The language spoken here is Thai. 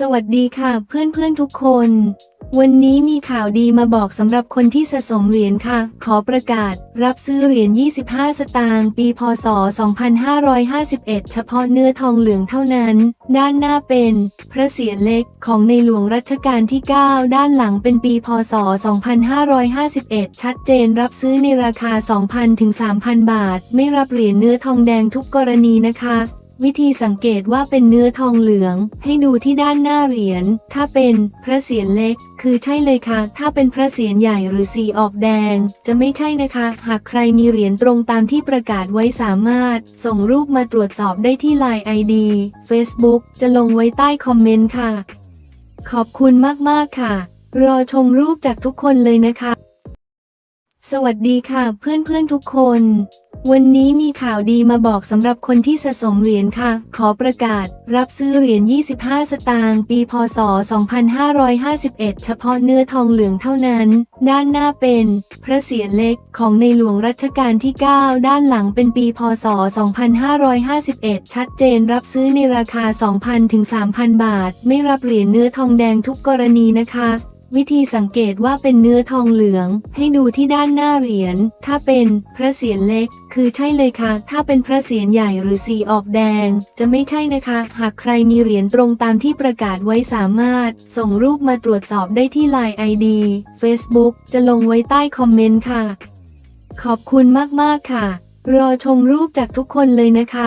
สวัสดีค่ะเพื่อนๆทุกคน วันนี้มีข่าวดีมาบอกสำหรับคนที่สะสมเหรียญค่ะ ขอประกาศ รับซื้อเหรียญ 25 สตางค์ปีพศ 2551 เฉพาะเนื้อทองเหลืองเท่านั้น ด้านหน้าเป็น พระเศียรเล็กของในหลวงรัชกาลที่ 9 ด้านหลังเป็นปีพศ 2551 ชัดเจนรับซื้อในราคา 2,000 ถึง 3,000 บาท ไม่รับเหรียญเนื้อทองแดงทุกกรณีนะคะ วิธีสังเกตว่าเป็นเนื้อทองเหลือง ให้ดูที่ด้านหน้าเหรียญ ถ้าเป็นพระเศียรเล็ก คือใช่เลยค่ะ ถ้าเป็นพระเศียรใหญ่หรือสีออกแดง จะไม่ใช่นะคะ หากใครมีเหรียญตรงตามที่ประกาศไว้สามารถ ส่งรูปมาตรวจสอบได้ที่ Line ID Facebook จะลงไว้ใต้คอมเมนต์ค่ะ ขอบคุณมากๆค่ะ รอชมรูปจากทุกคนเลยนะคะ สวัสดีค่ะ เพื่อนๆทุกคน วันนี้มีข่าวดีมาบอกสำหรับคนที่สะสมเหรียญค่ะ ขอประกาศ รับซื้อเหรียญ 25 สตางค์ปี พศ 2551 เฉพาะเนื้อทองเหลืองเท่านั้น ด้านหน้าเป็น พระเศียรเล็กของในหลวงรัชกาลที่ 9 ด้านหลังเป็นปี พศ 2551 ชัดเจนรับซื้อในราคา 2,000 ถึง 3,000 บาท ไม่รับเหรียญเนื้อทองแดงทุกกรณีนะคะ วิธีสังเกตว่าเป็นเนื้อทองเหลือง ให้ดูที่ด้านหน้าเหรียญ ถ้าเป็นพระเศียรเล็ก คือใช่เลยค่ะ ถ้าเป็นพระเศียรใหญ่หรือสีออกแดง จะไม่ใช่นะคะ หากใครมีเหรียญตรงตามที่ประกาศไว้สามารถ ส่งรูปมาตรวจสอบได้ที่ Line ID Facebook จะลงไว้ใต้คอมเมนต์ค่ะ ขอบคุณมากๆค่ะ รอชมรูปจากทุกคนเลยนะคะ